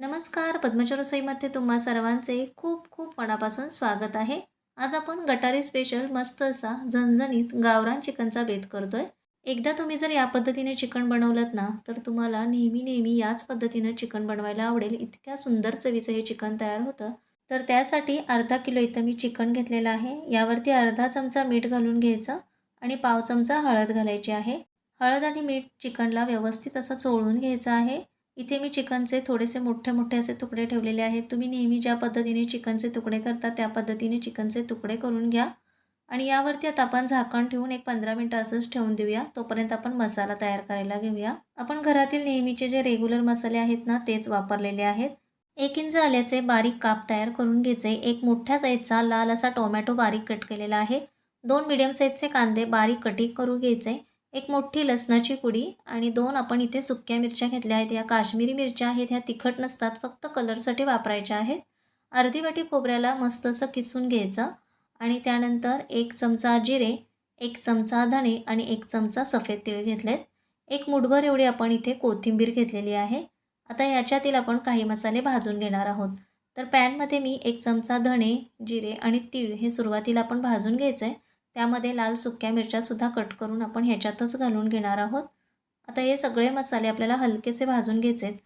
नमस्कार पद्मच्या रसोईमध्ये तुम्हा सर्वांचे खूप खूप मनापासून स्वागत आहे. आज आपण गटारी स्पेशल मस्त असा झणझणीत गावरान चिकनचा बेत करतोय. एकदा तुम्ही जर या पद्धतीने चिकन बनवलं ना तर तुम्हाला नेहमी नेहमी याच पद्धतीनं चिकन बनवायला आवडेल. इतक्या सुंदर चवीचं हे चिकन तयार होतं. तर त्यासाठी अर्धा किलो इथं मी चिकन घेतलेलं आहे. यावरती अर्धा चमचा मीठ घालून घ्यायचं आणि पाव चमचा हळद घालायची आहे. हळद आणि मीठ चिकनला व्यवस्थित असं चोळून घ्यायचं आहे. इथे मी चिकनचे थोडेसे मोठे मोठे असे तुकडे ठेवलेले आहेत. तुम्ही नेहमी ज्या पद्धतीने चिकनचे तुकडे करता त्या पद्धतीने चिकनचे तुकडे करून घ्या. आणि यावरती आता आपण झाकण ठेवून एक पंधरा मिनटं असंच ठेवून देऊया. तोपर्यंत आपण मसाला तयार करायला घेऊया. आपण घरातील नेहमीचे जे रेग्युलर मसाले आहेत ना तेच वापरलेले आहेत. एक इंच आल्याचे बारीक काप तयार करून घ्यायचे. एक मोठ्या साईजचा लाल असा टोमॅटो बारीक कट केलेला आहे. दोन मिडियम साईजचे कांदे बारीक कटिंग करून घ्यायचे. एक मोठी लसणाची कुडी आणि दोन आपण इथे सुक्या मिरच्या घेतल्या आहेत. या काश्मीरी मिरच्या आहेत. ह्या तिखट नसतात. फक्त कलरसाठी वापरायच्या आहेत. अर्धी वाटी खोबऱ्याला मस्त असं किसून घ्यायचं आणि त्यानंतर एक चमचा जिरे एक चमचा धणे आणि एक चमचा सफेद तीळ घेतलेत. एक मुठभर एवढी आपण इथे कोथिंबीर घेतलेली आहे. आता याच्यातील आपण काही मसाले भाजून घेणार आहोत. तर पॅनमध्ये मी एक चमचा धणे जिरे आणि तीळ हे सुरुवातीला आपण भाजून घ्यायचं आहे त्यामध्ये लाल सुक्या मिरच्यासुद्धा कट करून आपण ह्याच्यातच घालून घेणार आहोत. आता हे सगळे मसाले आपल्याला हलकेसे भाजून घ्यायचे आहेत.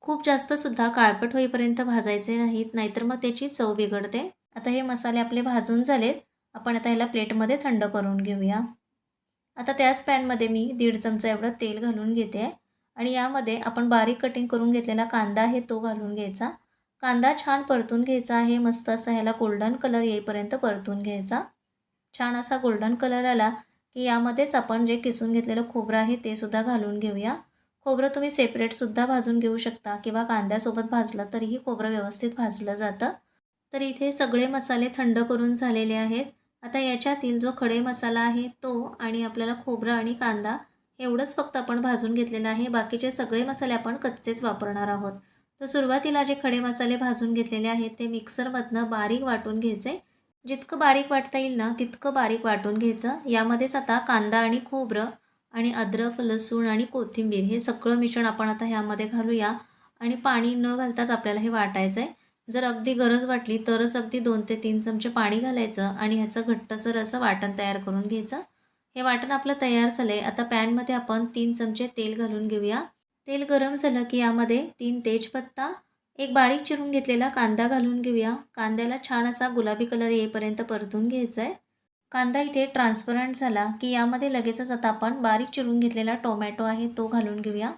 खूप जास्तसुद्धा काळपट होईपर्यंत भाजायचे नाहीत नाहीतर मग त्याची चव बिघडते. आता हे मसाले आपले भाजून झालेत. आपण आता ह्याला प्लेटमध्ये थंड करून घेऊया. आता त्याच पॅनमध्ये मी दीड चमचा एवढं तेल घालून घेते. आहे आणि यामध्ये आपण बारीक कटिंग करून घेतलेला कांदा आहे तो घालून घ्यायचा. कांदा छान परतून घ्यायचा आहे. मस्त असा ह्याला गोल्डन कलर येईपर्यंत परतून घ्यायचा. छान असा गोल्डन कलर आला की यामध्येच आपण जे किसून घेतलेलं खोबरं आहे ते सुद्धा घालून घेऊया. खोबरं तुम्ही सेपरेटसुद्धा भाजून घेऊ शकता किंवा कांद्यासोबत भाजलं तरीही खोबरं व्यवस्थित भाजलं जातं. तर इथे सगळे मसाले थंड करून झालेले आहेत. आता याच्यातील जो खडे मसाला आहे तो आणि आपल्याला खोबरं आणि कांदा एवढंच फक्त आपण भाजून घेतलेलं आहे. बाकीचे सगळे मसाले आपण कच्चेच वापरणार आहोत. तर सुरुवातीला जे खडे मसाले भाजून घेतलेले आहेत ते मिक्सरमधनं बारीक वाटून घ्यायचे. जितकं बारीक वाटता येईल ना तितकं बारीक वाटून घ्यायचं. यामध्येच आता कांदा आणि खोबरं आणि अद्रक लसूण आणि कोथिंबीर हे सगळं मिश्रण आपण आता ह्यामध्ये घालूया. आणि पाणी न घालताच आपल्याला हे वाटायचं आहे जर अगदी गरज वाटली तरच अगदी दोन ते तीन चमचे पाणी घालायचं आणि ह्याचं घट्टसर असं वाटण तयार करून घ्यायचं. हे वाटण आपलं तयार झालं आहे आता पॅनमध्ये आपण तीन चमचे तेल घालून घेऊया. तेल गरम झालं की यामध्ये तीन तेजपत्ता एक बारीक चिरून घेतलेला कांदा घालून घेऊया. कांद्याला छान असा गुलाबी कलर येईपर्यंत परतून घ्यायचा आहे कांदा इथे ट्रान्सपरंट झाला की यामध्ये लगेचच आता आपण बारीक चिरून घेतलेला टोमॅटो आहे तो घालून घेऊया.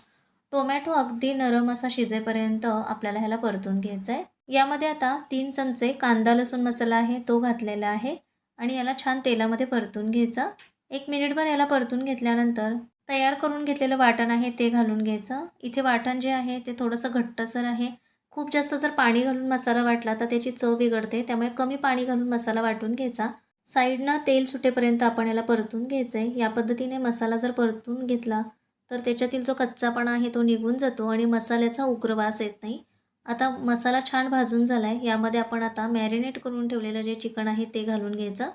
टोमॅटो अगदी नरम असा शिजेपर्यंत आपल्याला ह्याला परतून घ्यायचा आहे यामध्ये आता तीन चमचे कांदा लसूण मसाला आहे तो घातलेला आहे आणि याला छान तेलामध्ये परतून घ्यायचा. एक मिनिटभर याला परतून घेतल्यानंतर तयार करून घेतलेलं वाटण आहे ते घालून घ्यायचं. इथे वाटण जे आहे ते थोडंसं घट्टसर आहे. खूप जास्त जर पाणी घालून मसाला वाटला तर त्याची चव बिघडते. त्यामुळे कमी पाणी घालून मसाला वाटून घ्यायचा. साईडनं तेल सुटेपर्यंत आपण याला परतून घ्यायचं आहे या पद्धतीने मसाला जर परतून घेतला तर त्याच्यातील जो कच्चापणा आहे तो निघून जातो आणि मसाल्याचा उग्रवास येत नाही. आता मसाला छान भाजून झाला आहे यामध्ये आपण आता मॅरिनेट करून ठेवलेलं जे चिकन आहे ते घालून घ्यायचं.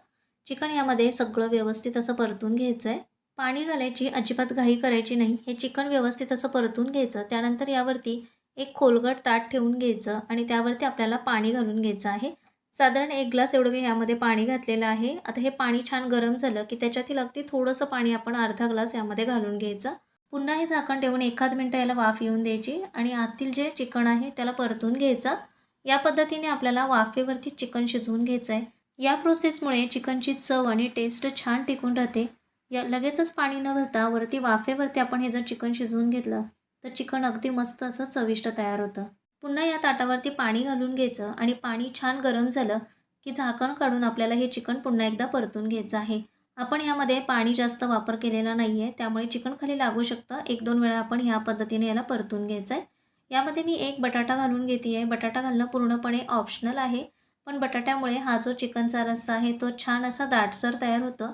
चिकन यामध्ये सगळं व्यवस्थित असं परतून घ्यायचं आहे पाणी घालायची अजिबात घाई करायची नाही. हे चिकन व्यवस्थित असं परतून घ्यायचं. त्यानंतर यावरती एक खोलगट ताट ठेवून घ्यायचं आणि त्यावरती आपल्याला पाणी घालून घ्यायचं आहे. साधारण एक ग्लास एवढं मी ह्यामध्ये पाणी घातलेलं आहे. आता हे पाणी छान गरम झालं की त्याच्यातील अगदी थोडंसं पाणी आपण अर्धा ग्लास यामध्ये घालून घ्यायचं. पुन्हा हे झाकण ठेवून एखाद मिनटं याला वाफ येऊन द्यायची आणि आतील जे चिकन आहे त्याला परतून घ्यायचं. या पद्धतीने आपल्याला वाफेवरती चिकन शिजवून घ्यायचं आहे. या प्रोसेसमुळे चिकनची चव आणि टेस्ट छान टिकून राहते. या लगेचच पाणी न घालता वरती वाफेवरती आपण हे जर चिकन शिजवून घेतलं तर चिकन अगदी मस्त असं चविष्ट तयार होतं. पुन्हा या ताटावरती पाणी घालून घ्यायचं आणि पाणी छान गरम झालं की झाकण काढून आपल्याला हे चिकन पुन्हा एकदा परतून घ्यायचं आहे. आपण यामध्ये पाणी जास्त वापर केलेला नाही आहे त्यामुळे चिकन खाली लागू शकतं. एक दोन वेळा आपण ह्या पद्धतीने याला परतून घ्यायचं आहे यामध्ये मी एक बटाटा घालून घेते आहे बटाटा घालणं पूर्णपणे ऑप्शनल आहे पण बटाट्यामुळे हा जो चिकनचा रस्सा आहे तो छान असा दाटसर तयार होतं.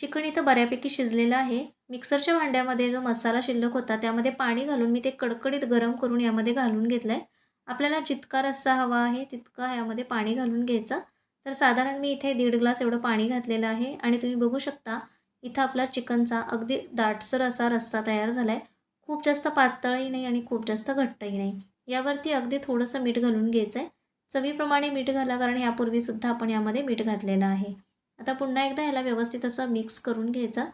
चिकन इथं बऱ्यापैकी शिजलेलं आहे. मिक्सरच्या भांड्यामध्ये जो मसाला शिल्लक होता त्यामध्ये पाणी घालून मी ते कडकडीत गरम करून यामध्ये घालून घेतलं आहे आपल्याला जितका रस्सा हवा आहे तितका यामध्ये पाणी घालून घ्यायचं. तर साधारण मी इथे दीड ग्लास एवढं पाणी घातलेलं आहे. आणि तुम्ही बघू शकता इथं आपला चिकनचा अगदी दाटसर असा रस्सा तयार झाला आहे खूप जास्त पातळही नाही आणि खूप जास्त घट्टही नाही. यावरती अगदी थोडंसं मीठ घालून घ्यायचं आहे चवीप्रमाणे मीठ घाला कारण यापूर्वीसुद्धा आपण यामध्ये मीठ घातलेलं आहे. आता पुन्हा एकदा याला व्यवस्थित असं मिक्स करून घ्यायचं.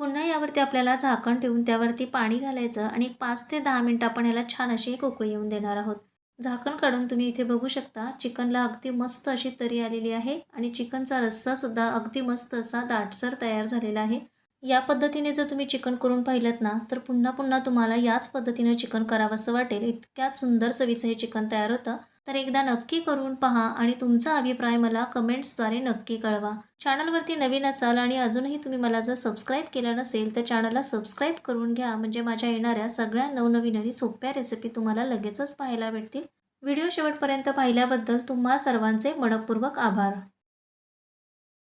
पुन्हा यावरती आपल्याला झाकण ठेवून त्यावरती पाणी घालायचं आणि पाच ते दहा मिनटं आपण याला छान अशी एक उकळी येऊन देणार आहोत. झाकण काढून तुम्ही इथे बघू शकता चिकनला अगदी मस्त अशी तरी आलेली आहे आणि चिकनचा रस्सासुद्धा अगदी मस्त असा दाटसर तयार झालेला आहे. या पद्धतीने जर तुम्ही चिकन करून पाहिलं ना तर पुन्हा पुन्हा तुम्हाला याच पद्धतीनं चिकन करावंसं वाटेल. इतक्या सुंदर चवीचं हे चिकन तयार होतं. तर एकदा नक्की करून पहा आणि तुमचा अभिप्राय मला कमेंट्सद्वारे नक्की कळवा. चॅनलवरती नवीन असाल आणि अजूनही तुम्ही मला जर सबस्क्राईब केलं नसेल तर चॅनलला सबस्क्राईब करून घ्या. म्हणजे माझ्या येणाऱ्या सगळ्या नवनवीन आणि सोप्या रेसिपी तुम्हाला लगेचच पाहायला भेटतील. व्हिडिओ शेवटपर्यंत पाहिल्याबद्दल तुम्हा सर्वांचे मनपूर्वक आभार.